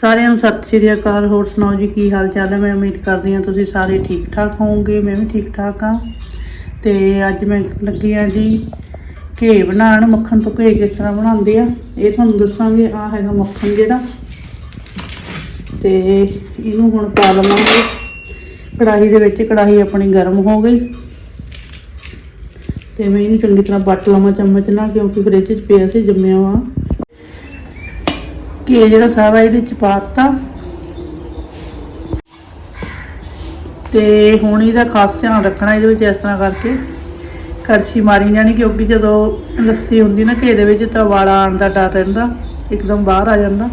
ਸਾਰਿਆਂ ਨੂੰ ਸਤਿ ਸ਼੍ਰੀ ਅਕਾਲ। ਹੋਰ ਸੁਣਾਓ ਜੀ, ਕੀ ਹਾਲ ਚਾਲ ਹੈ? ਮੈਂ ਉਮੀਦ ਕਰਦੀ ਹਾਂ ਤੁਸੀਂ ਸਾਰੇ ਠੀਕ ਠਾਕ ਹੋਵੋਗੇ, ਮੈਂ ਵੀ ਠੀਕ ਠਾਕ ਹਾਂ। ਤੇ ਅੱਜ ਮੈਂ ਲੱਗੀ ਹਾਂ ਜੀ ਘੇ ਬਣਾਉਣ, ਮੱਖਣ ਤੋਂ ਘੇ ਕਿਸ ਤਰ੍ਹਾਂ ਬਣਾਉਂਦੇ ਆ, ਇਹ ਤੁਹਾਨੂੰ ਦੱਸਾਂਗੇ। ਆ ਹੈਗਾ ਮੱਖਣ ਜਿਹੜਾ। ਤੇ ਇਹਨੂੰ ਹੁਣ ਪਾ ਲਵਾਂਗੇ। ਕੜਾਹੀ ਦੇ ਵਿੱਚ ਕੜਾਹੀ ਆਪਣੀ ਗਰਮ ਹੋ ਗਈ। ਤੇ ਮੈਂ ਇਹਨੂੰ ਚੰਗੀ ਤਰ੍ਹਾਂ ਵੱਟ ਲਵਾਂ ਚਮਚ ਨਾਲ, ਕਿਉਂਕਿ ਫ੍ਰਿਜ 'ਚ ਪਿਆ ਸੀ, ਜੰਮਿਆ ਵਾ ਘੀ ਜਿਹੜਾ ਸਾਰਾ ਇਹਦੇ ਚ ਪਾਤਾ ਤੇ ਹੁਣ ਇਹਦਾ ਖਾਸ ਧਿਆਨ ਰੱਖਣਾ ਇਹਦੇ ਵਿੱਚ ਇਸ ਤਰ੍ਹਾਂ ਕਰਕੇ। ਕੜਛੀ ਮਾਰੀ ਜਾਣੀ ਕਿਉਂਕਿ ਜਦੋਂ ਲੱਸੀ ਹੁੰਦੀ ਨਾ ਘੇ ਦੇ ਵਿੱਚ ਤਾਂ ਵਾਲਾ ਆਉਣ ਦਾ ਡਰ ਰਹਿੰਦਾ, ਇੱਕਦਮ ਬਾਹਰ ਆ ਜਾਂਦਾ।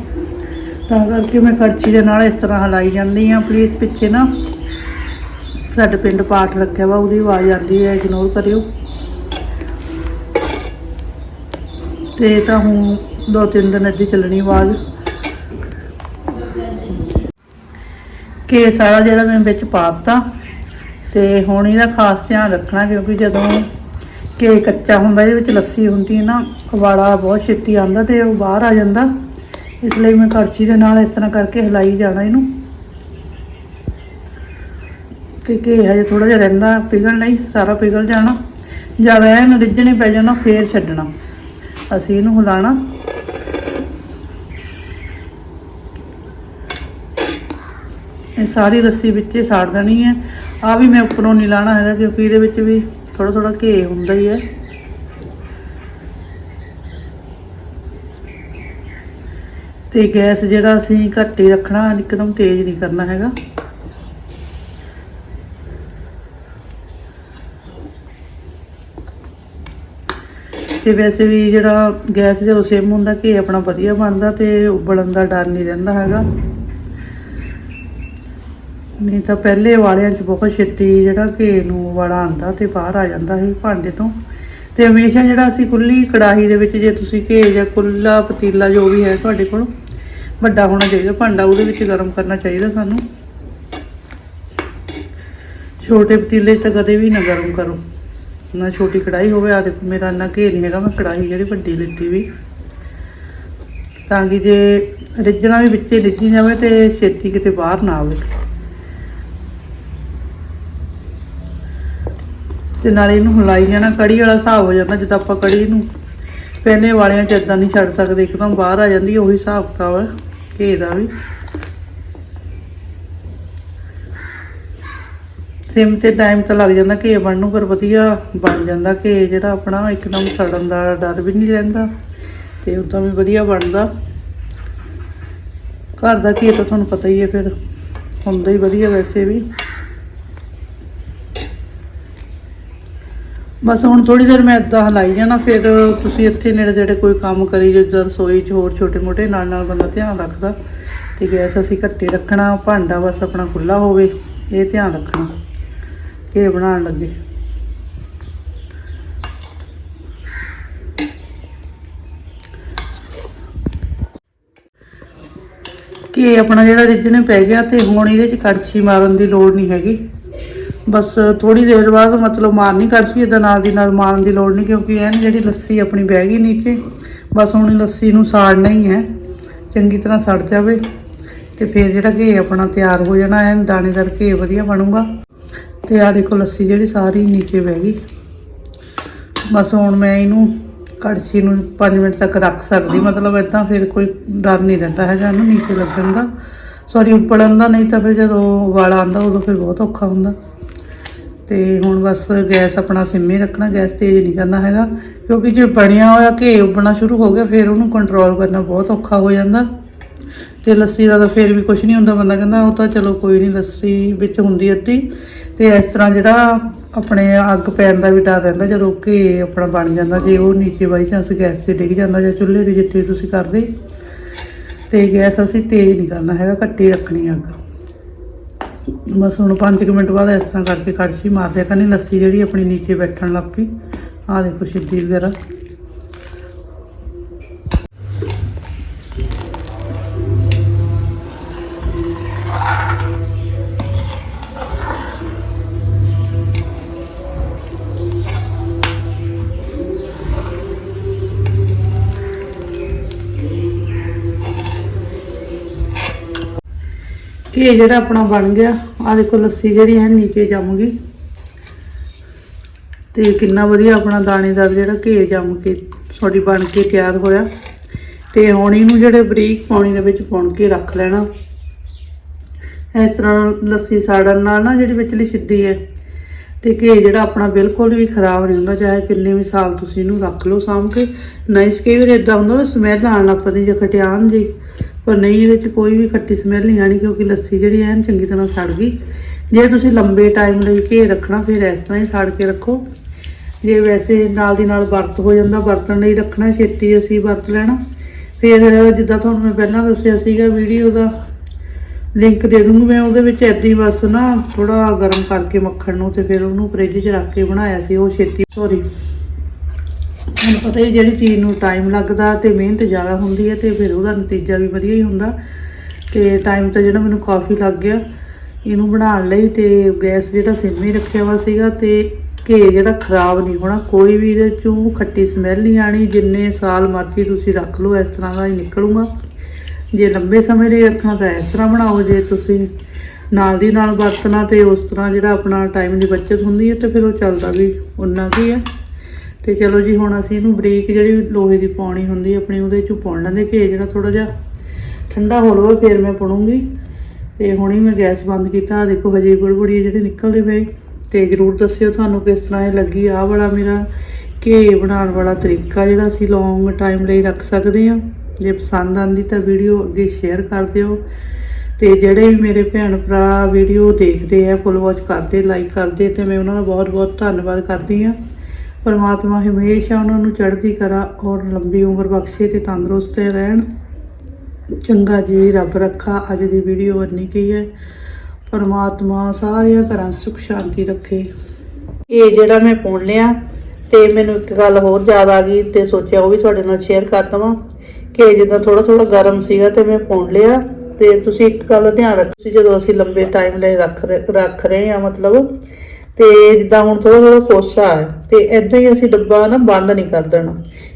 ਤਾਂ ਕਰਕੇ ਮੈਂ ਕੜਛੀ ਦੇ ਨਾਲ ਇਸ ਤਰ੍ਹਾਂ ਹਲਾਈ ਜਾਂਦੀ ਆ ਪਲੀਜ਼ ਪਿੱਛੇ ਨਾ ਸਾਡੇ ਪਿੰਡ ਪਾਠ ਰੱਖਿਆ ਵਾ, ਉਹਦੀ ਆਵਾਜ਼ ਆਉਂਦੀ ਹੈ ਇਗਨੋਰ ਕਰਿਓ। ਤੇ ਤਾਂ ਹੁਣ ਦੋ ਤਿੰਨ ਦਿਨ ਇੱਦੀ ਚੱਲਣੀ ਆਵਾਜ਼। ਕਿ ਸਾਰਾ ਜਿਹੜਾ ਮੈਂ ਵਿੱਚ ਪਾਤਾ ਤੇ ਹੁਣ ਇਹਦਾ ਖਾਸ ਧਿਆਨ ਰੱਖਣਾ ਕਿਉਂਕਿ ਜਦੋਂ ਕਿ ਕੱਚਾ ਹੁੰਦਾ, ਇਹਦੇ ਵਿੱਚ ਲੱਸੀ ਹੁੰਦੀ ਹੈ ਨਾ ਵਾਲਾ ਬਹੁਤ ਛੇਤੀ ਆਉਂਦਾ ਤੇ ਉਹ ਬਾਹਰ ਆ ਜਾਂਦਾ। ਇਸ ਲਈ ਮੈਂ ਕੜਛੀ ਦੇ ਨਾਲ ਇਸ ਤਰ੍ਹਾਂ ਕਰਕੇ ਹਿਲਾਈ ਜਾਣਾ ਇਹਨੂੰ। ਤੇ ਕਿ ਹਜੇ ਥੋੜਾ ਜਿਹਾ ਰਹਿੰਦਾ, ਪਿਘਲ ਲਈ ਸਾਰਾ ਪਿਘਲ ਜਾਣਾ। ਜਦ ਇਹਨੂੰ ਰਿੱਝਣੇ ਪੈ ਜਾਣਾ ਫੇਰ ਛੱਡਣਾ। ਅਸੀਂ ਇਹਨੂੰ ਹਿਲਾਣਾ। ਇਹ ਸਾਰੀ ਰੱਸੀ ਵਿੱਚ ਹੀ ਸਾੜ ਦੇਣੀ ਹੈ। ਆ ਵੀ ਮੈਂ ਉੱਪਰੋਂ ਨਹੀਂ ਲਾਣਾ ਹੈਗਾ ਕਿਉਂਕਿ ਇਹਦੇ ਵਿੱਚ ਵੀ ਥੋੜਾ ਥੋੜਾ ਘੇ ਹੁੰਦਾ ਹੀ ਹੈ। ਤੇ ਗੈਸ ਜਿਹੜਾ ਅਸੀਂ ਘੱਟ ਹੀ ਰੱਖਣਾ, ਇੱਕਦਮ ਤੇਜ਼ ਨਹੀਂ ਕਰਨਾ ਹੈਗਾ। ਤੇ ਵੈਸੇ ਵੀ ਜਿਹੜਾ ਗੈਸ ਜਦੋਂ ਸਿਮ ਹੁੰਦਾ ਘੇ ਆਪਣਾ ਵਧੀਆ ਬਣਦਾ ਤੇ ਉਬਲਣ ਦਾ ਡਰ ਨਹੀਂ ਰਹਿੰਦਾ ਹੈਗਾ। ਨਹੀਂ ਤਾਂ ਪਹਿਲੇ ਵਾਲਿਆਂ 'ਚ ਬਹੁਤ ਛੇਤੀ ਜਿਹੜਾ ਘੇ ਨੂੰ ਵਾਲਾ ਆਂਦਾ ਤੇ ਬਾਹਰ ਆ ਜਾਂਦਾ ਸੀ ਭਾਂਡੇ ਤੋਂ। ਤੇ ਹਮੇਸ਼ਾ ਜਿਹੜਾ ਅਸੀਂ ਖੁੱਲੀ ਕੜਾਹੀ ਦੇ ਵਿੱਚ ਜੇ ਤੁਸੀਂ ਘੇ ਜਾਂ ਖੁੱਲਾ ਪਤੀਲਾ ਜੋ ਵੀ ਹੈ ਤੁਹਾਡੇ ਕੋਲ, ਵੱਡਾ ਹੋਣਾ ਚਾਹੀਦਾ, ਭਾਂਡਾ ਉਹਦੇ ਵਿੱਚ ਗਰਮ ਕਰਨਾ ਚਾਹੀਦਾ ਸਾਨੂੰ। ਛੋਟੇ ਪਤੀਲੇ 'ਚ ਤਾਂ ਕਦੇ ਵੀ ਨਾ ਗਰਮ ਕਰੋ। ਨਾ ਛੋਟੀ ਕੜਾਈ ਹੋਵੇ ਆ ਦੇਖੋ ਮੇਰਾ ਇੰਨਾ ਘੇ ਨਹੀਂ ਹੈਗਾ, ਮੈਂ ਕੜਾਹੀ ਜਿਹੜੀ ਵੱਡੀ ਲਿੱਤੀ ਵੀ। ਤਾਂ ਕਿ ਜੇ ਰਿੱਝਣਾ ਵੀ ਵਿੱਚੇ ਰਿੱਝੀ ਜਾਵੇ ਤੇ ਛੇਤੀ ਕਿਤੇ ਬਾਹਰ ਨਾ ਆਵੇ। ਤੇ ਨਾਲੇ ਇਹਨੂੰ ਹਿਲਾਈ ਜਾਣਾ, ਕੜੀ ਵਾਲਾ ਹਿਸਾਬ ਹੋ ਜਾਂਦਾ ਜਦੋਂ ਆਪਾਂ ਕੜੀ ਨੂੰ। ਪਹਿਲੇ ਵਾਲਿਆਂ ਚ ਇਦਾਂ ਨਹੀਂ ਛੱਡ ਸਕਦੇ, ਇੱਕਦਮ ਬਾਹਰ ਆ ਜਾਂਦੀ, ਉਹੀ ਹਿਸਾਬ ਕਿਤਾਬ ਹੈ, ਘੇ ਦਾ ਵੀ। ਸਿਮ ਤੇ ਟਾਈਮ ਤਾਂ ਲੱਗ ਜਾਂਦਾ ਘੇ ਬਣਨ ਨੂੰ, ਪਰ ਵਧੀਆ ਬਣ ਜਾਂਦਾ ਘੇ ਜਿਹੜਾ ਆਪਣਾ, ਇੱਕਦਮ ਸੜਨ ਦਾ ਡਰ ਵੀ ਨਹੀਂ ਰਹਿੰਦਾ, ਤੇ ਉਦੋਂ ਵੀ ਵਧੀਆ ਬਣਦਾ। ਘਰ ਦਾ ਘੇ ਤਾਂ ਤੁਹਾਨੂੰ ਪਤਾ ਹੀ ਹੈ ਫਿਰ, ਹੁੰਦਾ ਹੀ ਵਧੀਆ ਵੈਸੇ ਵੀ। ਬਸ ਹੁਣ ਥੋੜੀ ਦੇਰ ਮੈਂ ਇਦਾਂ ਹਲਾਈ ਜਾਣਾ, ਫਿਰ ਤੁਸੀਂ ਇੱਥੇ ਨੇੜੇ ਜਿਹੜੇ ਕੋਈ ਕੰਮ ਕਰੀ ਜਿੱਦਾਂ ਰਸੋਈ 'ਚ ਹੋਰ ਛੋਟੇ ਮੋਟੇ ਨਾਲ ਨਾਲ ਬੰਦਾ ਧਿਆਨ ਰੱਖਦਾ। ਤੇ ਗੈਸ ਅਸੀਂ ਘੱਟੇ ਰੱਖਣਾ, ਭਾਂਡਾ ਬਸ ਆਪਣਾ ਖੁੱਲਾ ਹੋਵੇ, ਇਹ ਧਿਆਨ ਰੱਖਣਾ ਘੇ ਬਣਾਉਣ ਲੱਗੇ। ਕਿ ਆਪਣਾ ਜਿਹੜਾ ਰਿੱਝਣੇ ਪੈ ਗਿਆ ਤੇ ਹੁਣ ਇਹਦੇ 'ਚ ਕੜਛੀ ਮਾਰਨ ਦੀ ਲੋੜ ਨਹੀਂ ਹੈਗੀ। ਬਸ ਥੋੜੀ ਦੇਰ ਬਾਅਦ ਮਤਲਬ ਮਾਰਨੀ ਕੜਛੀ ਇਹਦਾ ਨਾਲ ਦੀ ਨਾਲ ਮਾਰਨ ਦੀ ਲੋੜ ਨਹੀਂ, ਕਿਉਂਕਿ ਐਨ ਜਿਹੜੀ ਲੱਸੀ ਆਪਣੀ ਬਹਿ ਗਈ ਨੀਚੇ, ਬਸ ਹੁਣ ਲੱਸੀ ਨੂੰ ਸਾੜਨਾ ਹੀ ਹੈ, ਚੰਗੀ ਤਰ੍ਹਾਂ ਸੜ ਜਾਵੇ ਤੇ ਫਿਰ ਜਿਹੜਾ ਘੇ ਆਪਣਾ ਤਿਆਰ ਹੋ ਜਾਣਾ ਐਨ ਦਾਣੇਦਾਰ ਘੇ ਵਧੀਆ ਬਣੂਗਾ। ਤੇ ਆ ਦੇਖੋ ਲੱਸੀ ਜਿਹੜੀ ਸਾਰੀ ਨੀਚੇ ਬਹਿ ਗਈ। ਬਸ ਹੁਣ ਮੈਂ ਇਹਨੂੰ ਕੜਛੀ ਨੂੰ 5 ਮਿੰਟ ਤੱਕ ਰੱਖ ਸਕਦੀ, ਮਤਲਬ ਇਦਾਂ ਫਿਰ ਕੋਈ ਡਰ ਨਹੀਂ ਰਹਿੰਦਾ ਹੈਗਾ ਇਹਨੂੰ ਨੀਚੇ ਲੱਗਣ ਦਾ। ਸੌਰੀ ਉੱਪੜਨ ਦਾ, ਨਹੀਂ ਤਾਂ ਫਿਰ ਜਦੋਂ ਵਾਲਾ ਆਂਦਾ ਉਦੋਂ ਫਿਰ ਬਹੁਤ ਔਖਾ ਹੁੰਦਾ। ਤੇ ਹੁਣ ਬਸ ਗੈਸ ਆਪਣਾ ਸਿੰਮੇ ਰੱਖਣਾ, ਗੈਸ ਤੇਜ਼ ਨਹੀਂ ਕਰਨਾ ਹੈਗਾ। ਕਿਉਂਕਿ ਜੇ ਬਣਿਆ ਹੋਇਆ ਘੇ ਉੱਬਣਾ ਸ਼ੁਰੂ ਹੋ ਗਿਆ, ਫਿਰ ਉਹਨੂੰ ਕੰਟਰੋਲ ਕਰਨਾ ਬਹੁਤ ਔਖਾ ਹੋ ਜਾਂਦਾ। ਤੇ ਲੱਸੀ ਦਾ ਤਾਂ ਫਿਰ ਵੀ ਕੁਝ ਨਹੀਂ ਹੁੰਦਾ, ਬੰਦਾ ਕਹਿੰਦਾ ਉਹ ਤਾਂ ਚਲੋ ਕੋਈ ਨਹੀਂ, ਲੱਸੀ ਵਿੱਚ ਹੁੰਦੀ ਅੱਧੀ। ਤੇ ਇਸ ਤਰ੍ਹਾਂ ਜਿਹੜਾ ਆਪਣੇ ਅੱਗ ਪੈਣ ਦਾ ਵੀ ਡਰ ਰਹਿੰਦਾ, ਜਦੋਂ ਘੇ ਆਪਣਾ ਬਣ ਜਾਂਦਾ, ਜੇ ਉਹ ਨੀਚੇ ਬਾਈ ਚਾਂਸ ਗੈਸ ਤੇ ਡਿੱਗ ਜਾਂਦਾ ਜਾਂ ਚੁੱਲ੍ਹੇ 'ਤੇ ਜਿੱਥੇ ਤੁਸੀਂ ਕਰਦੇ। ਤੇ ਗੈਸ ਅਸੀਂ ਤੇਜ਼ ਨਹੀਂ ਕਰਨਾ ਹੈਗਾ, ਘੱਟੀ ਰੱਖਣੀ ਅੱਗ। ਬਸ ਹੁਣ 5 ਮਿੰਟ ਬਾਅਦ ਇਸ ਤਰ੍ਹਾਂ ਕਰਕੇ ਕੜਛੀ ਮਾਰਦੇ ਕਰਨੀ ਲੱਸੀ ਜਿਹੜੀ ਆਪਣੀ ਨੀਚੇ ਬੈਠਣ ਲੱਗ ਪਈ। ਆਹ ਦੇਖੋ ਸਿੱਧੀ ਵਗੈਰਾ ਘੀ ਜਿਹੜਾ ਆਪਣਾ ਬਣ ਗਿਆ ਆ ਦੇਖੋ ਲੱਸੀ ਜਿਹੜੀ ਹੈ ਨੀਚੇ ਜੰਮ ਗਈ। ਤੇ ਕਿੰਨਾ ਵਧੀਆ ਆਪਣਾ ਦਾਣੇਦਾਰ ਜਿਹੜਾ ਘੇ ਜੰਮ ਕੇ ਸੌਰੀ ਬਣ ਕੇ ਤਿਆਰ ਹੋਇਆ। ਤੇ ਹੁਣ ਇਹਨੂੰ ਜਿਹੜੇ ਬਰੀਕ ਪਾਣੀ ਦੇ ਵਿੱਚ ਪਾਉਣ ਕੇ ਰੱਖ ਲੈਣਾ। ਇਸ ਤਰ੍ਹਾਂ ਲੱਸੀ ਸਾੜਨ ਨਾਲ ਨਾ ਜਿਹੜੀ ਵਿਚਲੀ ਸਿੱਧੀ ਹੈ ਤੇ ਘੀ ਜਿਹੜਾ ਆਪਣਾ ਬਿਲਕੁਲ ਵੀ ਖਰਾਬ ਨਹੀਂ ਹੁੰਦਾ, ਚਾਹੇ ਕਿੰਨੇ ਵੀ ਸਾਲ ਤੁਸੀਂ ਇਹਨੂੰ ਰੱਖ ਲਓ ਸਾਂਭ ਕੇ। ਨਹੀਂ ਕਈ ਵਾਰ ਇਦਾਂ ਹੁੰਦਾ ਵੀ ਸਮੈਲ ਆਉਣ ਲੱਗ ਪੈਂਦੀ ਜਾਂ ਖਟਿਆਣ ਜੀ। ਪਰ ਨਹੀਂ, ਇਹਦੇ ਚ ਕੋਈ ਵੀ ਖੱਟੀ ਸਮੈਲ ਨਹੀਂ ਆਣੀ ਕਿਉਂਕਿ ਲੱਸੀ ਜਿਹੜੀ ਐਨ ਚੰਗੀ ਤਰ੍ਹਾਂ ਸੜ ਗਈ। ਜੇ ਤੁਸੀਂ ਲੰਬੇ ਟਾਈਮ ਲਈ ਘੇ ਰੱਖਣਾ, ਫਿਰ ਇਸ ਤਰ੍ਹਾਂ ਹੀ ਸੜ ਕੇ ਰੱਖੋ। ਜੇ ਵੈਸੇ ਨਾਲ ਦੀ ਨਾਲ ਵਰਤ ਹੋ ਜਾਂਦਾ, ਵਰਤਣ ਲਈ ਰੱਖਣਾ, ਛੇਤੀ ਅਸੀਂ ਵਰਤ ਲੈਣਾ। ਫਿਰ ਜਿੱਦਾਂ ਤੁਹਾਨੂੰ ਮੈਂ ਪਹਿਲਾਂ ਦੱਸਿਆ ਸੀਗਾ ਵੀਡੀਓ ਦਾ ਲਿੰਕ ਦੇ ਦੂੰਗੀ ਮੈਂ ਉਹਦੇ ਵਿੱਚ ਏਦਾਂ ਹੀ ਬਸ ਨਾ ਥੋੜਾ ਗਰਮ ਕਰਕੇ ਮੱਖਣ ਨੂੰ ਤੇ ਫਿਰ ਉਹਨੂੰ ਫ੍ਰਿਜ 'ਚ ਰੱਖ ਕੇ ਬਣਾਇਆ ਸੀ, ਉਹ ਛੇਤੀ ਸੌਰੀ ਤੁਹਾਨੂੰ ਪਤਾ ਹੀ ਜਿਹੜੀ ਚੀਜ਼ ਨੂੰ ਟਾਈਮ ਲੱਗਦਾ ਤੇ ਮਿਹਨਤ ਜ਼ਿਆਦਾ ਹੁੰਦੀ ਹੈ ਤੇ ਫਿਰ ਉਹਦਾ ਨਤੀਜਾ ਵੀ ਵਧੀਆ ਹੀ ਹੁੰਦਾ। ਤੇ ਟਾਈਮ ਤਾਂ ਜਿਹੜਾ ਮੈਨੂੰ ਕਾਫੀ ਲੱਗ ਗਿਆ, ਇਹਨੂੰ ਬਣਾਉਣ ਲਈ ਤੇ ਗੈਸ ਜਿਹੜਾ ਸਿਮ ਹੀ ਰੱਖਿਆ ਵਾ ਸੀਗਾ ਤੇ ਘੇ ਜਿਹੜਾ ਖਰਾਬ ਨਹੀਂ ਹੋਣਾ, ਕੋਈ ਵੀ ਇਹਦੇ ਚੋਂ ਖੱਟੀ ਸਮੈਲ ਨਹੀਂ ਆਣੀ ਜਿੰਨੇ ਸਾਲ ਮਰਜ਼ੀ ਤੁਸੀਂ ਰੱਖ ਲਓ, ਇਸ ਤਰ੍ਹਾਂ ਦਾ ਹੀ ਨਿਕਲੂਗਾ। ਜੇ ਲੰਬੇ ਸਮੇਂ ਲਈ ਰੱਖਣਾ ਤਾਂ ਇਸ ਤਰ੍ਹਾਂ ਬਣਾਓ ਜੇ ਤੁਸੀਂ ਨਾਲ ਦੀ ਨਾਲ ਵਰਤਣਾ ਤੇ ਉਸ ਤਰ੍ਹਾਂ ਜਿਹੜਾ ਆਪਣਾ ਟਾਈਮ ਦੀ ਬਚਤ ਹੁੰਦੀ ਹੈ ਤੇ ਫਿਰ ਉਹ ਚੱਲਦਾ ਵੀ ਉਨਾ ਕੀ ਹੈ ਤੇ ਚਲੋ ਜੀ, ਹੁਣ ਅਸੀਂ ਇਹਨੂੰ ਬਰੀਕ ਜਿਹੜੀ ਲੋਹੇ ਦੀ ਪਾਉਣੀ ਹੁੰਦੀ ਆਪਣੀ ਉਹਦੇ ਚੋਂ ਪਾਉਣ ਲੈਂਦੇ ਘੇ ਜਿਹੜਾ ਥੋੜਾ ਜਿਹਾ ਠੰਡਾ ਹੋ ਲਵੇ, ਫਿਰ ਮੈਂ ਪਾਉਣਗੀ ਤੇ ਹੁਣ ਹੀ ਮੈਂ ਗੈਸ ਬੰਦ ਕੀਤਾ ਦੇਖੋ ਹਜੇ ਬੁੜਬੁੜੀ ਜਿਹੜੇ ਨਿਕਲਦੇ ਪਏ। ਤੇ ਜਰੂਰ ਦੱਸਿਓ ਤੁਹਾਨੂੰ ਕਿਸ ਤਰ੍ਹਾਂ ਇਹ ਲੱਗੀ। ਆਹ ਵਾਲਾ ਮੇਰਾ ਘੇ ਬਣਾਉਣ ਵਾਲਾ ਤਰੀਕਾ ਜਿਹੜਾ ਅਸੀਂ ਲੌਂਗ ਟਾਈਮ ਲਈ ਰੱਖ ਸਕਦੇ ਹਾਂ। ਜੇ ਪਸੰਦ ਆਂਦੀ ਤਾਂ ਵੀਡੀਓ ਅੱਗੇ ਸ਼ੇਅਰ ਕਰ ਦਿਓ। ਤੇ ਜਿਹੜੇ ਵੀ ਮੇਰੇ ਭੈਣ ਭਰਾ ਵੀਡੀਓ ਦੇਖਦੇ ਆ ਫੁੱਲ ਵਾਚ ਕਰਦੇ ਲਾਈਕ ਕਰਦੇ, ਤੇ ਮੈਂ ਉਹਨਾਂ ਦਾ ਬਹੁਤ ਬਹੁਤ ਧੰਨਵਾਦ ਕਰਦੀ ਹਾਂ। ਪਰਮਾਤਮਾ ਹਮੇਸ਼ਾ ਉਹਨਾਂ ਨੂੰ ਚੜ੍ਹਦੀ ਕਰਾ ਔਰ ਲੰਬੀ ਉਮਰ ਬਖਸ਼ੇ ਤੇ ਤੰਦਰੁਸਤ ਰਹਿਣ। ਚੰਗਾ ਜੀ, ਰੱਬ ਰੱਖਾ, ਅੱਜ ਦੀ ਵੀਡੀਓ ਇੰਨੀ ਕੀ ਹੈ ਪਰਮਾਤਮਾ ਸਾਰਿਆਂ ਘਰਾਂ 'ਚ ਸੁਖ ਸ਼ਾਂਤੀ ਰੱਖੇ। ਇਹ ਜਿਹੜਾ ਮੈਂ ਪੁਣ ਲਿਆ, ਤੇ ਮੈਨੂੰ ਇੱਕ ਗੱਲ ਹੋਰ ਯਾਦ ਆ ਗਈ, ਤੇ ਸੋਚਿਆ ਉਹ ਵੀ ਤੁਹਾਡੇ ਨਾਲ ਸ਼ੇਅਰ ਕਰ ਦਵਾਂ। ਕਿ ਜਿੱਦਾਂ ਥੋੜਾ ਥੋੜਾ ਗਰਮ ਸੀਗਾ ਤੇ ਮੈਂ ਪੁਣ ਲਿਆ ਤੇ ਤੁਸੀਂ ਇੱਕ ਗੱਲ ਧਿਆਨ ਰੱਖੋ ਤੁਸੀਂ ਜਦੋਂ ਅਸੀਂ ਲੰਬੇ ਟਾਈਮ ਲਈ ਰੱਖ ਰੱਖ ਰਹੇ ਆ ਮਤਲਬ ਤੇ ਜਿੱਦਾਂ ਹੁਣ ਥੋੜਾ ਥੋੜਾ ਕੋਸਾ ਹੈ ਤੇ ਇਦਾਂ ਹੀ ਅਸੀਂ ਡੱਬਾ ਨਾ ਬੰਦ ਨਹੀਂ ਕਰ ਦੇਣਾ।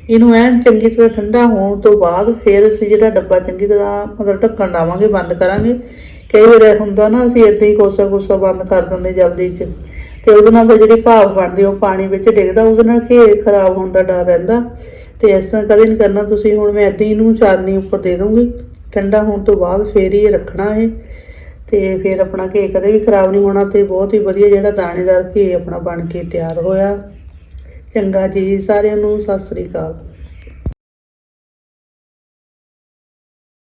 ਇਹਨੂੰ ਐਨ ਚੰਗੀ ਤਰ੍ਹਾਂ ਠੰਡਾ ਹੋਣ ਤੋਂ ਬਾਅਦ ਫਿਰ ਅਸੀਂ ਜਿਹੜਾ ਡੱਬਾ ਚੰਗੀ ਤਰ੍ਹਾਂ ਮਤਲਬ ਢੱਕਣ ਲਾਵਾਂਗੇ ਬੰਦ ਕਰਾਂਗੇ। ਕਈ ਵਾਰ ਹੁੰਦਾ ਨਾ ਅਸੀਂ ਇਦਾਂ ਹੀ ਕੋਸਾ ਕੋਸਾ ਬੰਦ ਕਰ ਦਿੰਦੇ ਜਲਦੀ 'ਚ ਤੇ ਉਹਦੇ ਨਾਲ ਜਿਹੜੀ ਭਾਪ ਬਣਦੀ ਉਹ ਪਾਣੀ ਵਿੱਚ ਡਿੱਗਦਾ ਉਹਦੇ ਨਾਲ ਘੇ ਖਰਾਬ ਹੋਣ ਦਾ ਡਰ ਰਹਿੰਦਾ। ਤੇ ਇਸ ਤਰ੍ਹਾਂ ਕਦੇ ਨਹੀਂ ਕਰਨਾ, ਤੁਸੀਂ ਹੁਣ ਮੈਂ ਇਦਾਂ ਹੀ ਇਹਨੂੰ ਚਾਰਨੀ ਉੱਪਰ ਦੇ ਦੂੰਗੀ ਠੰਡਾ ਹੋਣ ਤੋਂ ਬਾਅਦ ਫੇਰ ਹੀ ਇਹ ਰੱਖਣਾ ਇਹ। ਤੇ ਫਿਰ ਆਪਣਾ ਘੇ ਕਦੇ ਵੀ ਖਰਾਬ ਨਹੀਂ ਹੋਣਾ ਤੇ ਬਹੁਤ ਹੀ ਵਧੀਆ ਜਿਹੜਾ ਦਾਣੇਦਾਰ ਘੇ ਆਪਣਾ ਬਣ ਕੇ ਤਿਆਰ ਹੋਇਆ। ਚੰਗਾ ਜੀ, ਸਾਰਿਆਂ ਨੂੰ ਸਤਿ ਸ੍ਰੀ ਅਕਾਲ।